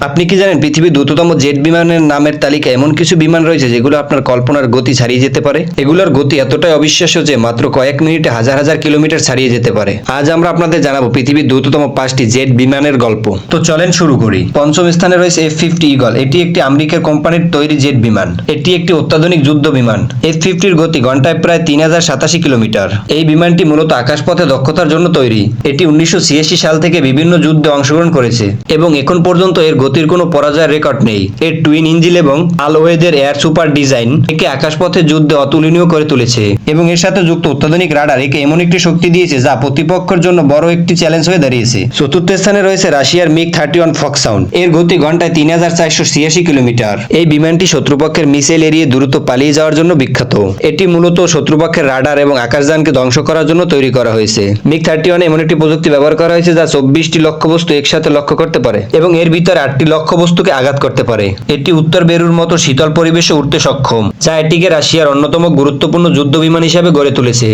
আপনি কি জানেন পৃথিবীর দ্রুততম জেট বিমানের নামের তালিকায় এমন কিছু বিমান রয়েছে যেগুলো আপনার কল্পনার গতি ছাড়িয়ে যেতে পারে? এগুলোর গতি এতটাই অবিশ্বাস্য যে মাত্র কয়েক মিনিটে হাজার হাজার কিলোমিটার ছাড়িয়ে যেতে পারে। আজ আমরা আপনাদের জানাব পৃথিবীর দ্রুততম পাঁচটি জেট বিমানের গল্প। তো চলেন শুরু করি। পঞ্চম স্থানে রয়েছে এফ ফিফটি ইগল এটি একটি আমেরিকার কোম্পানির তৈরি জেট বিমান। এটি একটি অত্যাধুনিক যুদ্ধ বিমান। এফ ফিফটির গতি ঘন্টায় প্রায় তিন হাজার সাতাশি কিলোমিটার। এই বিমানটি মূলত আকাশপথে দক্ষতার জন্য তৈরি। এটি উনিশশো ছিয়াশি সাল থেকে বিভিন্ন যুদ্ধে অংশগ্রহণ করেছে এবং এখন পর্যন্ত এর গতির কোনো পরাজয়ের রেকর্ড নেই। এর টুইন ইঞ্জিন এবং আলোহেদের এয়ার সুপার ডিজাইন একে আকাশপথে যুদ্ধে অতুলনীয় করে তুলেছে এবং এর সাথে যুক্ত অত্যাধুনিক রাডার একে এমন একটি শক্তি দিয়েছে যা প্রতিপক্ষের জন্য বড় একটি চ্যালেঞ্জ হয়ে দাঁড়িয়েছে। চতুর্থ স্থানে রয়েছে রাশিয়ার MiG thirty one fox sound এর গতি ঘন্টায় তিন হাজার চারশো ছিয়াশি কিলোমিটার। এই বিমানটি শত্রুপক্ষের মিসাইল এড়িয়ে দ্রুত পালিয়ে যাওয়ার জন্য বিখ্যাত। এটি মূলত শত্রুপক্ষের রাডার এবং আকাশযানকে ধ্বংস করার জন্য তৈরি করা হয়েছে। মিগ থার্টি ওয়ান এমন একটি প্রযুক্তি ব্যবহার করা হয়েছে যা চব্বিশটি লক্ষ্যবস্তু একসাথে লক্ষ্য করতে পারে এবং এর ভিতরে আটটি লক্ষ্যবস্তুকে আঘাত করতে পারে। এটি উত্তর বেরুর মতো শীতল পরিবেশে উঠতে সক্ষম, যা এটিকে রাশিয়ার অন্যতম গুরুত্বপূর্ণ যুদ্ধ বিমান হিসাবে গড়ে তুলেছে।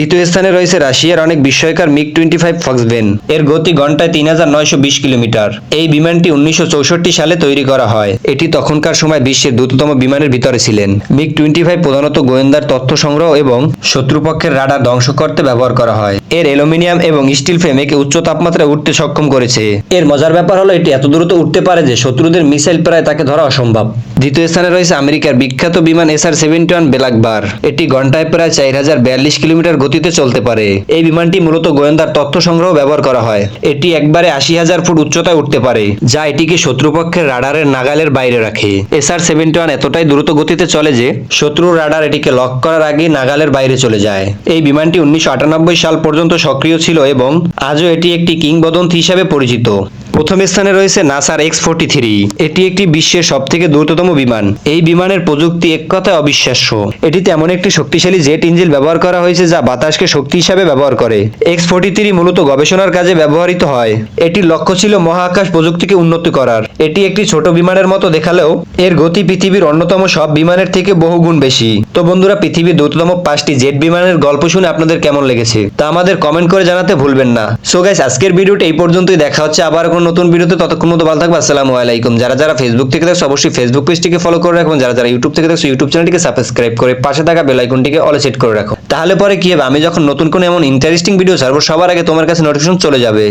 তৃতীয় স্থানে রয়েছে রাশিয়ার অনেক বিস্ময়কর মিগ টোয়েন্টি ফাইভ ফক্সভেন। এর গতি ঘন্টায় তিন হাজার নয়শো বিশ কিলোমিটার। এই বিমানটি উনিশশো চৌষট্টি সালে তৈরি করা হয়। এটি তখনকার সময় বিশ্বের দ্রুততম বিমানের ভিতরে ছিলেন। মিগ টোয়েন্টি ফাইভ প্রধানত গোয়েন্দার তথ্য সংগ্রহ এবং শত্রুপক্ষের রাডার ধ্বংস করতে ব্যবহার করা হয়। এর অ্যালুমিনিয়াম এবং স্টিল ফ্রেম একে উচ্চ তাপমাত্রায় উঠতে সক্ষম করেছে। এর মজার ব্যাপার হলো, এটি এত দ্রুত উঠতে পারে যে শত্রুদের মিসাইল প্রায় তাকে ধরা অসম্ভব। দ্বিতীয় স্থানে রয়েছে আমেরিকার বিখ্যাত বিমান এসআর সেভেন্টি ওয়ান ব্ল্যাকবার এটি ঘন্টায় প্রায় চার হাজার বিয়াল্লিশ কিলোমিটার গতিতে চলতে পারে। এই বিমানটি মূলত গোয়েন্দার তথ্য সংগ্রহ ব্যবহার করা হয়। এটি একবারে আশি হাজার ফুট উচ্চতায় উঠতে পারে, যা এটিকে শত্রুপক্ষের রাডারের নাগালের বাইরে রাখে। এসআর সেভেন্টি ওয়ান এতটাই দ্রুত গতিতে চলে যে, শত্রুর রাডার এটিকে লক করার আগে নাগালের বাইরে চলে যায়। এই বিমানটি উনিশশো আটানব্বই সাল পর্যন্ত সক্রিয় ছিল এবং আজও এটি একটি কিংবদন্তি হিসাবে পরিচিত। প্রথম স্থানে রয়েছে নাসার এক্স ফোর্টি থ্রি এটি একটি বিশ্বের সব থেকে দ্রুততম বিমান। এই বিমানের প্রযুক্তি এক কথায় অবিশ্বাস্য। এটিতে এমন একটি শক্তিশালী জেট ইঞ্জিন ব্যবহার করা হয়েছে যা বাতাসকে শক্তি হিসাবে ব্যবহার করে। এক্স ফোর্টি থ্রি মূলত গবেষণার কাজে ব্যবহৃত হয়। এটির লক্ষ্য ছিল মহাকাশ প্রযুক্তিকে উন্নত করার। এটি একটি ছোট বিমানের মতো দেখালেও এর গতি পৃথিবীর অন্যতম সব বিমানের থেকে বহুগুণ বেশি। তো বন্ধুরা, পৃথিবীর দ্রুততম পাঁচটি জেট বিমানের গল্প শুনে আপনাদের কেমন লেগেছে? তা আমাদের কমেন্ট করে জানাতে ভুলবেন না। সো গাইস আজকের ভিডিওটা এই পর্যন্তই। দেখা হচ্ছে আবার কোনো নতুন ভিডিওতে ততক্ষণ মতো ভালো থাকবে। আসসালামু আলাইকুম। যারা যারা ফেসবুক থেকে দেখছ, অবশ্যই ফেসবুক পেজটিকে ফলো করে রাখো যারা যারা ইউটিউব থেকে দেখছ ইউটিউব চ্যানেলটিকে সাবস্ক্রাইব করে পাশে থাকা বেল আইকনটিকে অল সেট করে রাখো। তাহলে পরে কি হবে? আমি যখন নতুন কোনো এমন ইন্টারেস্টিং ভিডিও ছাড়বো, সবার আগে তোমার কাছে নোটিফিকেশন চলে যাবে।